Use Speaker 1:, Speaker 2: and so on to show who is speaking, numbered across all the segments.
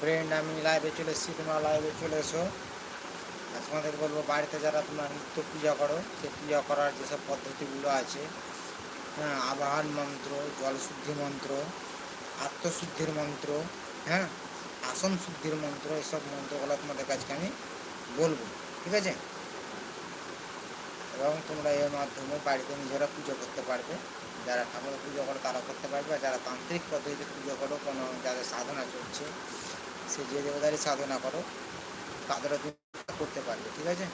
Speaker 1: Friend আমি লাইভে চলে এসেছি, তোমরা লাইভে চলে এসো। তোমাদের বলব, বাড়িতে যারা তোমরা নিত্য পূজা করো, সে পূজা করার যেসব পদ্ধতিগুলো আছে হ্যাঁ আবাহন মন্ত্র, জলশুদ্ধি মন্ত্র, আত্মশুদ্ধির মন্ত্র হ্যাঁ আসন শুদ্ধির মন্ত্র, এসব মন্ত্রগুলো তোমাদের কাছে আমি বলব, ঠিক আছে? এবং তোমরা এর মাধ্যমে বাড়িতে নিজেরা পুজো করতে পারবে। যারা ঠাকুরের পুজো করো তারা করতে পারবে। আর যারা তান্ত্রিক পদ্ধতিতে পুজো করো, কোনো যাদের সাধনা চলছে, সে যে দেবতারই সাধনা করো, তাদেরও করতে পারবে, ঠিক আছে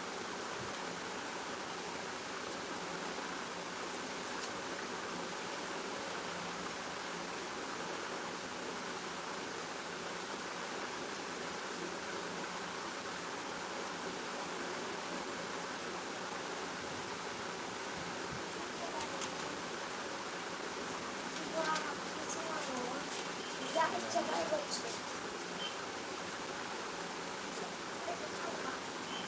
Speaker 2: যা ইচ্ছা তাই করছে কোনটা আমি বুঝতে পারছি না দুটা আছে দুটার মধ্যে কোনটা নেই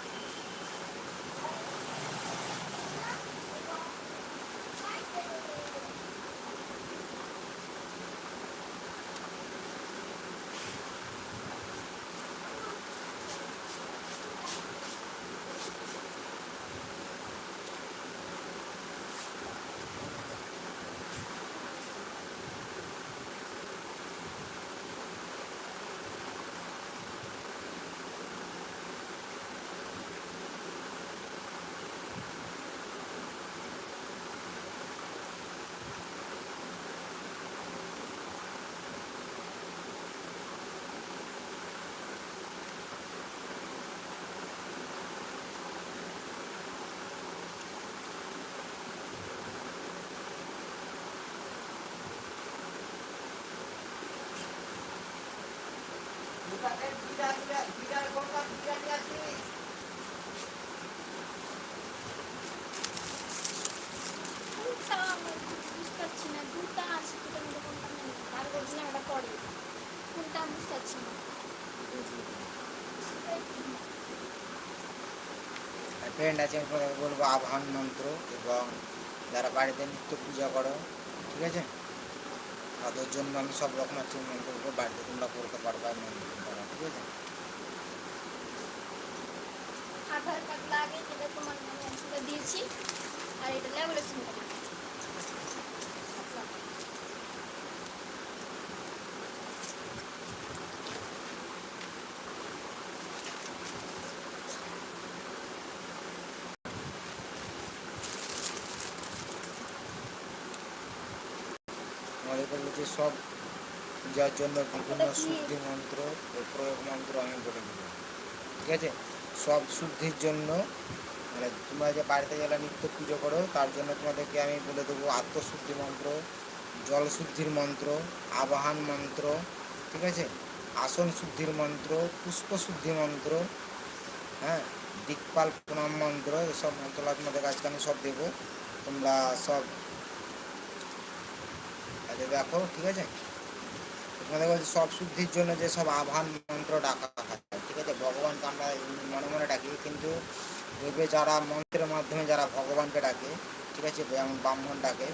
Speaker 2: আর বলছি না ওটা পরে কোনটা আমি বুঝতে পারছি না
Speaker 1: ফ্রেন্ড আছে, আমি বলব আবাহন মন্ত্র এবং যারা বাড়িতে নিত্য পূজা করো, ঠিক আছে? তাদের জন্য আমি সব রকমের আছে মন্ত্রগুলো বাড়িতে তোমরা করতে পারবে মন্ত্র।
Speaker 2: আধার কার্ড লাগে যেটা তোমার নামে দিয়েছি আর এটা লেভেলের
Speaker 1: আমাদের সব পূজার জন্য বিভিন্ন শুদ্ধি মন্ত্র ও প্রয়োগ মন্ত্র আমি বলে দেবো। ঠিক আছে? সব শুদ্ধির জন্য মানে তোমরা যে বাড়িতে যারা নিত্য পুজো করো, তার জন্য তোমাদেরকে আমি বলে দেবো আত্মশুদ্ধি মন্ত্র, জল শুদ্ধির মন্ত্র, আবাহন মন্ত্র, ঠিক আছে? আসন শুদ্ধির মন্ত্র, পুষ্প শুদ্ধি মন্ত্র হ্যাঁ? দিকপাল প্রণাম মন্ত্র, এসব মন্ত্রগুলো তোমাদের কাছকে আমি সব দেবো। তোমরা সব দেখো, ঠিক আছে? তোমাদের বলছি সব শুদ্ধির জন্য যে সব আহ্বান মন্ত্র ডাকা হয়, ঠিক আছে? ভগবানকে আমরা মনে মনে ডাকি, কিন্তু দেখবে যারা মন্ত্রের মাধ্যমে যারা ভগবানকে ডাকে, ঠিক আছে? যেমন ব্রাহ্মণ ডাকে,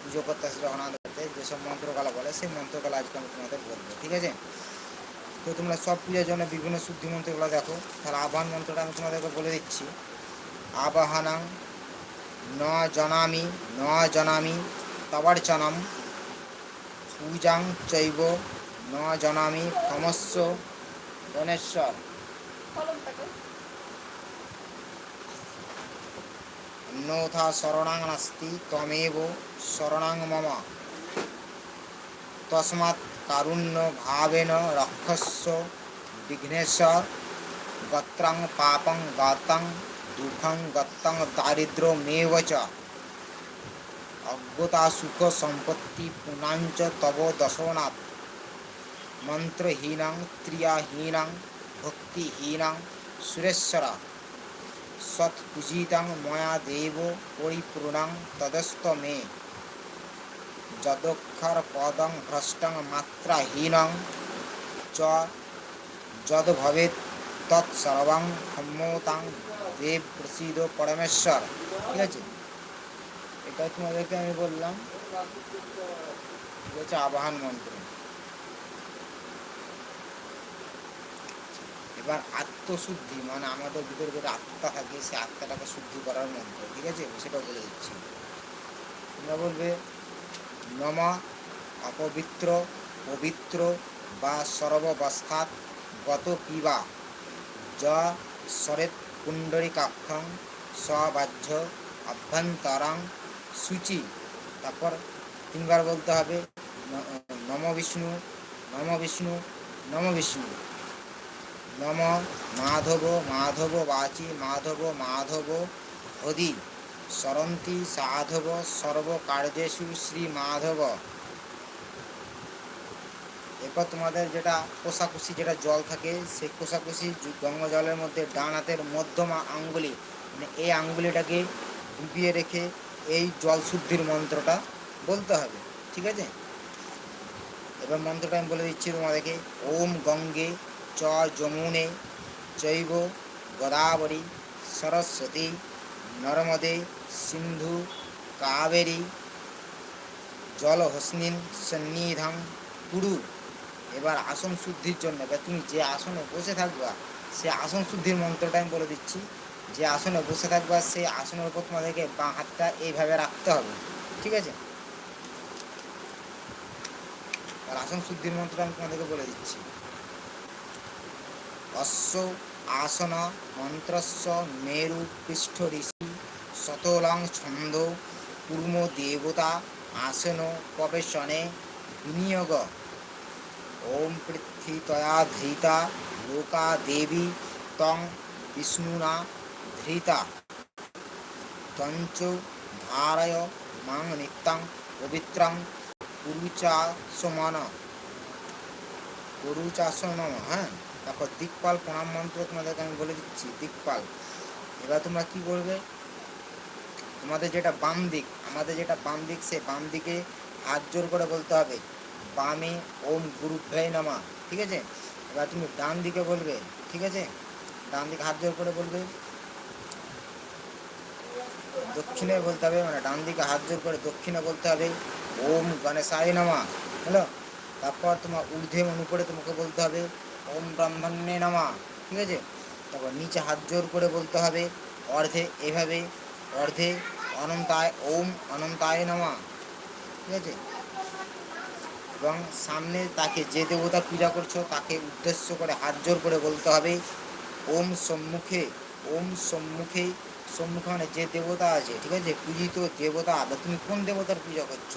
Speaker 1: পুজো করতে আসে যখন আমাদেরকে যেসব মন্ত্রকলা বলে, সেই মন্ত্রকলা আজকে আমি তোমাদের বলব, ঠিক আছে? তো তোমরা সব পূজার জন্য বিভিন্ন শুদ্ধি মন্ত্রগুলো দেখো, তাহলে আহ্বান মন্ত্রটা আমি তোমাদেরকে বলে দিচ্ছি। আবাহানাং ন জনামি ন জনামি, তবার্চনম পূজাং চৈব ন জনামি ক্ষমস্ব গণেশ্বর। অন্যথা শরণাং নাস্তি ত্বমেব শরণাং মম। তস্মাৎ কারুণ্য ভাবেন রক্ষস্ব বিঘ্নেশ্বর। গত্রং পাপং গতং দুঃখং গত্তং দারিদ্র্যমেব চ। অজ্ঞতা সুখ সম্পত্তি পুনাঞ্চ তব দশনাথ মন্ত্রহীনাং ক্রিয়াহীনাং ভক্তিহীনাং সুরেশ্বরা সৎপূজিতাং ময়া দেব পরিপূর্ণাং তদস্ত মে যদক্ষর পদং ভ্রষ্টং মাত্রাহীনং চ যদ ভবেত তৎসর্বং ক্ষম্যতাং দেব প্রসিদ পরমেশ্বর ঠিক আছে এটা তোমাদেরকে আমি বললাম আছে আবাহন মন্ত্র। এবার আত্মশুদ্ধি মানে আমাদের ভিতরে যেটা আত্মা থাকে সেই আত্মাটাকে শুদ্ধি করার মন্ত্র, ঠিক আছে? সেটা বলে দিচ্ছি। তোমরা বলবে, নমা অপবিত্র, পবিত্র বা সর্ববস্থাত গত পিবা, য সরেত কুণ্ডরিকাক্ষং স্ববাহ্য অভ্যন্তরাং সূচি তারপর তিনবার বলতে হবে নম বিষ্ণু নম বিষ্ণু নম বিষ্ণু। নম মাধব মাধব বাচি, মাধব মাধব হদি। সরন্তি সাধব সর্বকার্যেষু শ্রী মাধব। এরপর তোমাদের যেটা কোষাকুষি, যেটা জল থাকে, সেই কোষাকুষি গঙ্গা জলের মধ্যে ডান হাতের মধ্যমা আঙ্গুলি মানে এই আঙ্গুলিটাকে ডুবিয়ে রেখে এই জল শুদ্ধির মন্ত্রটা বলতে হবে, ঠিক আছে? এবার মন্ত্রটা আমি বলে দিচ্ছি তোমাদেরকে, ওম গঙ্গে চ যমুনে জৈব গোদাবরী সরস্বতী নর্মদে সিন্ধু কাবেরী জলহস্মিন সন্নিধান কুরু। এবার আসন শুদ্ধির জন্য, এবার তুমি যে আসনে বসে থাকবা, সে আসন শুদ্ধির মন্ত্রটা আমি বলে দিচ্ছি। যে আসনে বসে থাকবা সেই আসনের উপর তোমাদেরকে বাঁ হাতটা এইভাবে রাখতে হবে, ঠিক আছে? আর আসন শুদ্ধির মন্ত্রটা আমি তোমাদেরকে বলে দিচ্ছি। অশ্ব আসন মন্ত্রস্য মেরু পৃষ্ঠ ঋষি শতলাং ছন্দ কুর্ম দেবতা আসন প্রবেশনে বিনিয়োগ। ওম পৃথ্বীতয়া ধৃতা লোকা দেবী তং বিষ্ণুনা ধৃতা তঞ্চ ধারয় মাং নিত্যং পবিত্রং কুরুচাসমান। কুরুচাসনম হ্যাঁ? তারপর দিকপাল প্রণাম মন্ত্র তোমাদেরকে আমি বলে দিচ্ছি, দিকপাল। এবার তোমরা কি করবে তোমাদের যেটা বাম দিক, আমাদের যেটা বাম দিক সে বাম দিকে হাত জোর করে বলতে হবে। বামে ওম গুরুভ্যায় নামা, ঠিক আছে? এবার তুমি ডান দিকে বলবে, ঠিক আছে? ডান দিকে হাত জোর করে বলবে। দক্ষিণে বলতে হবে মানে ডান দিকে হাত জোর করে দক্ষিণে বলতে হবে। ওম গণেশায় নামা। হ্যালো? তারপর তোমার ঊর্ধ্বে অনুপরে তোমাকে বলতে হবে, ওম ব্রাহ্মণ্যে নামা। ঠিক আছে? তারপর নিচে হাত জোর করে বলতে হবে, অর্ধে এভাবে, অর্ধে অনন্তায় ওম অনন্তায় নামা। ঠিক আছে? এবং সামনে তাকে যে দেবতা পূজা করছ, তাকে উদ্দেশ্য করে হাত জোর করে বলতে হবে, ওম সম্মুখে ওম সম্মুখে সম্মুখে যে দেবতা আছে, ঠিক আছে? পূজিত দেবতা বা তুমি কোন দেবতার পূজা করছ?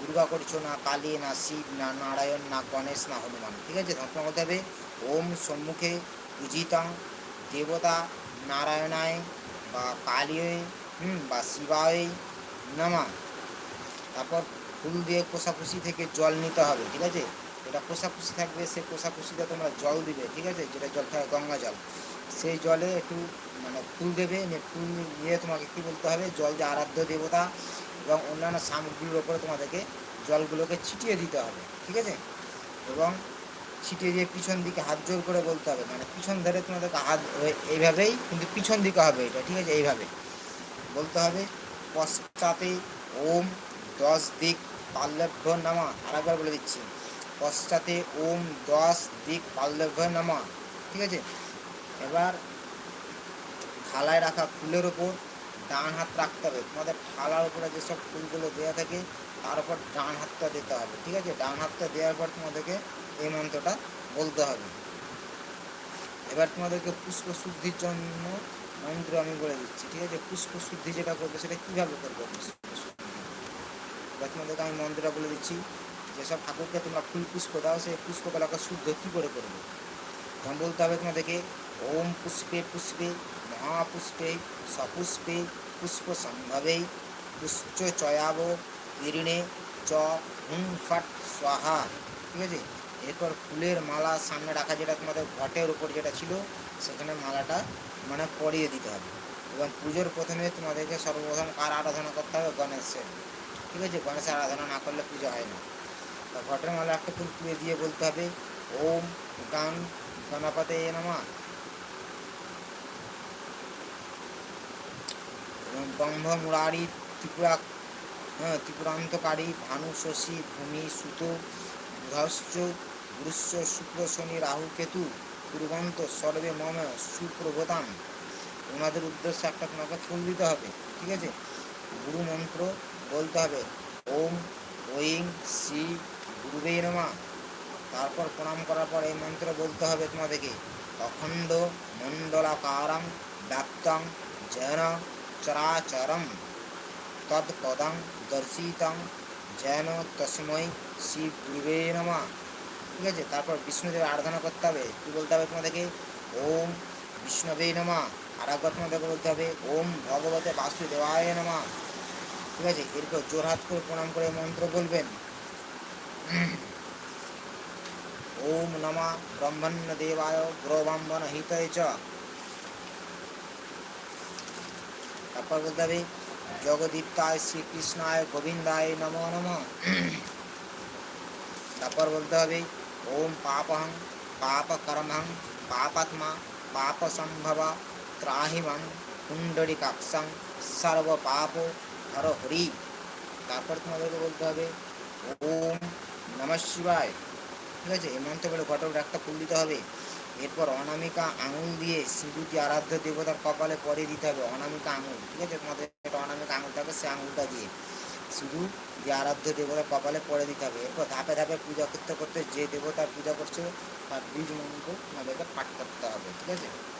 Speaker 1: দুর্গা করছ না কালী, না শিব, না নারায়ণ, না গণেশ, না হনুমান, ঠিক আছে? তোমার বলতে হবে, ওম সম্মুখে পূজিতাং দেবতা নারায়ণায় বা কালীয়, হুম, বা শিবায় নামা। তারপর ফুল দিয়ে কোষাকুষি থেকে জল নিতে হবে, ঠিক আছে? যেটা কোষাকুষি থাকবে সেই কোষাকুষিতে তোমরা জল দিবে, ঠিক আছে? যেটা জল থাকে গঙ্গা জল। সেই জলে একটু মানে ফুল দেবে ফুল নিয়ে তোমাকে কী বলতে হবে, জল যে আরাধ্য দেবতা এবং অন্যান্য সামগ্রীর ওপরে তোমাদেরকে জলগুলোকে ছিটিয়ে দিতে হবে, ঠিক আছে? এবং ছিটিয়ে দিয়ে পিছন দিকে হাত জোর করে বলতে হবে মানে পিছন ধরে তোমাদেরকে হাত, এইভাবেই কিন্তু পিছন দিকে হবে এটা, ঠিক আছে? এইভাবে বলতে হবে, পশ্চাতে ওম দশ দিক পাল্লভ্য নামা, আরেকবার বলে দিচ্ছি, পশ্চাতে ওম দশ দিক পাল্লভ্য নামা, ঠিক আছে? এবার থালায় রাখা ফুলের ওপর ডান হাত রাখতে হবে। তোমাদের থালার উপরে যেসব ফুলগুলো দেওয়া থাকে, তার উপর ডান হাতটা দিতে হবে, ঠিক আছে? ডান হাতটা দেওয়ার পর তোমাদেরকে এই মন্ত্রটা বলতে হবে। এবার তোমাদেরকে পুষ্প শুদ্ধির জন্য মন্ত্র আমি বলে দিচ্ছি, ঠিক আছে? পুষ্প শুদ্ধি যেটা করবে সেটা কীভাবে করবে? এবার তোমাদেরকে আমি মন্ত্রটা বলে দিচ্ছি, যেসব ঠাকুরকে তোমরা ফুল পুষ্প দাও, সেই পুষ্পগুলোকে শুদ্ধ কী করে করবে? তখন বলতে হবে তোমাদেরকে, ওম পুষ্পে পুষ্পে মহাপুষ্পে সপুষ্পে পুষ্প সম্ভবে পুষ্প চয়াব কিরণে চ হুম ফট স্বাহা ঠিক আছে? এরপর ফুলের মালা সামনে রাখা যেটা তোমাদের ঘটের উপর যেটা ছিল, সেখানে মালাটা মানে পরিয়ে দিতে হবে। এবং পুজোর প্রথমে তোমাদেরকে সর্বপ্রথম কার আরাধনা করতে হবে? গণেশের। ঠিক আছে? গণেশের আরাধনা না করলে পুজো হয় না। তা ঘটের মালা একটা ফুল পুড়ে দিয়ে বলতে হবে, ওম গান গণপতে নামা। ব্রহ্ম মুরারি ত্রিপুরা হ্যাঁ ত্রিপুরান্তকারী ভানু শশী, ভূমি সুত বুধস্য গুরুস্য শুক্র, শনি, রাহু, কেতু কুরবন্ত সর্বে মম, সুপ্রভতাম। ওনাদের উদ্দেশ্যে একটা তোমাকে ফুল দিতে হবে, ঠিক আছে? গুরু মন্ত্র বলতে হবে, ওম, ওইং, শ্রী গুরুবে নমা। তারপর প্রণাম করার পর এই মন্ত্র বলতে হবে তোমাদেরকে, অখণ্ড মণ্ডলাকারং, ব্যাপ্তং যেন চরাচরম তৎপদং দর্শিতং যেন তসময় শ্রী গুরুবে নমা ঠিক আছে, তারপর বিষ্ণুদেব আরাধনা করতে হবে। কি বলতে হবে তোমাদেরকে? ওম বিষ্ণবে নমা। আর একবার তোমাদেরকে বলতে হবে, ওম ভগবতে বাসুদেবায় নমা। ঠিক আছে, এরপর জোরহাত করে প্রণাম করে মন্ত্র বলবেন। ওম নমা ব্রহ্মণ্য দেবায় গ্রবাম্বন হিতয় চ তারপর বলতে হবে জগদীপ্তায় শ্রীকৃষ্ণায় গোবিন্দায় নমো নম। তারপর বলতে হবে, ওম পাপহং পাপ কর্মহং পাপাত্মা পাপ সম্ভব ত্রাহিমং কুণ্ডলিকাক্ষং সর্ব পাপ হর হরি তারপর তোমাদেরকে বলতে হবে, ওম নমঃ শিবায়। ঠিক আছে? এই মন্ত্র বলে ঘটক একটা ফুল দিতে হবে। এরপর অনামিকা আঙুল দিয়ে সিঁদুরটি আরাধ্য দেবতার কপালে পরে দিতে হবে, অনামিকা আঙুল, ঠিক আছে? তোমাদের একটা অনামিকা আঙুল থাকে সে আঙুলটা দিয়ে শুধু যে আরাধ্য দেবতার কপালে পরে দিতে হবে। এরপর ধাপে ধাপে পূজা করতে করতে যে দেবতার পূজা করছে, তার বীজ মন্ত্র আমাদেরকে পাঠ করতে হবে, ঠিক আছে?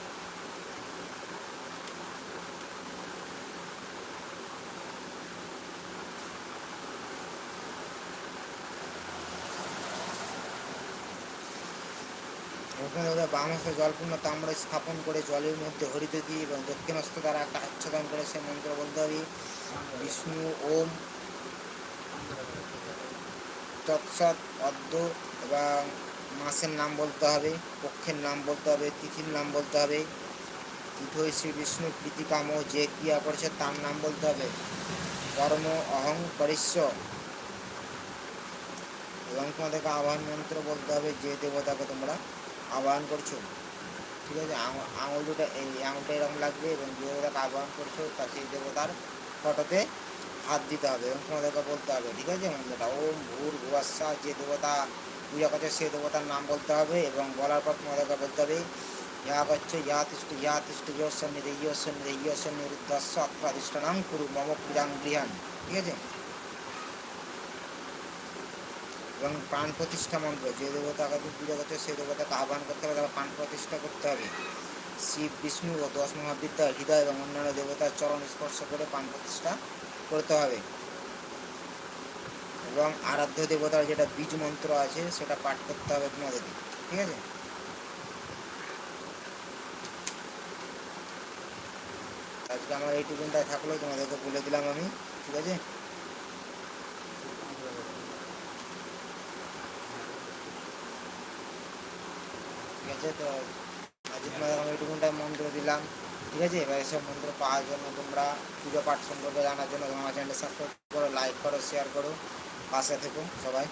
Speaker 1: ওদের বামহস্ত জলপূর্ণ তাম্র স্থাপন করে জলের মধ্যে হরিত দিয়ে এবং দক্ষিণস্থ দ্বারা আচ্ছাদন করে সে মন্ত্র বলতে হবে। বিষ্ণু, ওম, তৎসৎ অদ্য এবং মাসের নাম বলতে হবে, পক্ষের নাম বলতে হবে, তিথির নাম বলতে হবে। তিথই শ্রী বিষ্ণু প্রীতিকাম যে ক্রিয়া করছে তার নাম বলতে হবে। কর্ম অহং পরিশ্ব এবং তোমাদেরকে আহ্বান মন্ত্র বলতে হবে, যে দেবতাকে তোমরা আহ্বান করছ? ঠিক আছে, আঙ- আঙুল দুটো এই আঙুলটা এরকম লাগবে এবং দেবতাকে আহ্বান করছ তা সেই দেবতার ফটোতে হাত দিতে হবে এবং তোমাদেরকে বলতে হবে, ঠিক আছে মন্ত্রটা ওম ভূর ভুয়াশা যে দেবতা পূজা করছে সেই দেবতার নাম বলতে হবে এবং বলার পর তোমাদেরকে বলতে হবে ইয়া করছে ইয়া তিষ্ঠ ইয়া তিষ্ঠ ইয় সন্নিধে ইয় সন্নিধে ইয় সন্নিরুদ্ধস্য অত্রাধিষ্ঠানাং কুরু, মম পূজাং গৃহান ঠিক আছে? এবং প্রাণ প্রতিষ্ঠা মন্ত্র, যে দেবতাকে তুমি পূজা করছ সেই দেবতাকে আহ্বান করতে হবে তাকে প্রাণ প্রতিষ্ঠা করতে হবে। শিব, বিষ্ণু ও দশ মহাবিদ্যা হৃদয় এবং অন্যান্য দেবতার চরণ স্পর্শ করে প্রাণ প্রতিষ্ঠা করতে হবে। এবং আরাধ্য দেবতার যেটা বীজ মন্ত্র আছে, সেটা পাঠ করতে হবে তোমাদেরকে ঠিক আছে? আজকে আমার এইটুকুনটাই থাকল, তোমাদেরকে বলে দিলাম আমি। ঠিক আছে? আছে তো আজকে তোমাদের আমি এইটুকুটা মন্ত্র দিলাম। ঠিক আছে? এবার এসব মন্ত্র পাওয়ার জন্য তোমরা পুজো পাঠ সম্পর্কে জানার জন্য তোমার চ্যানেলটা সাবস্ক্রাইব করো লাইক করো শেয়ার করো, পাশে থেকো সবাই।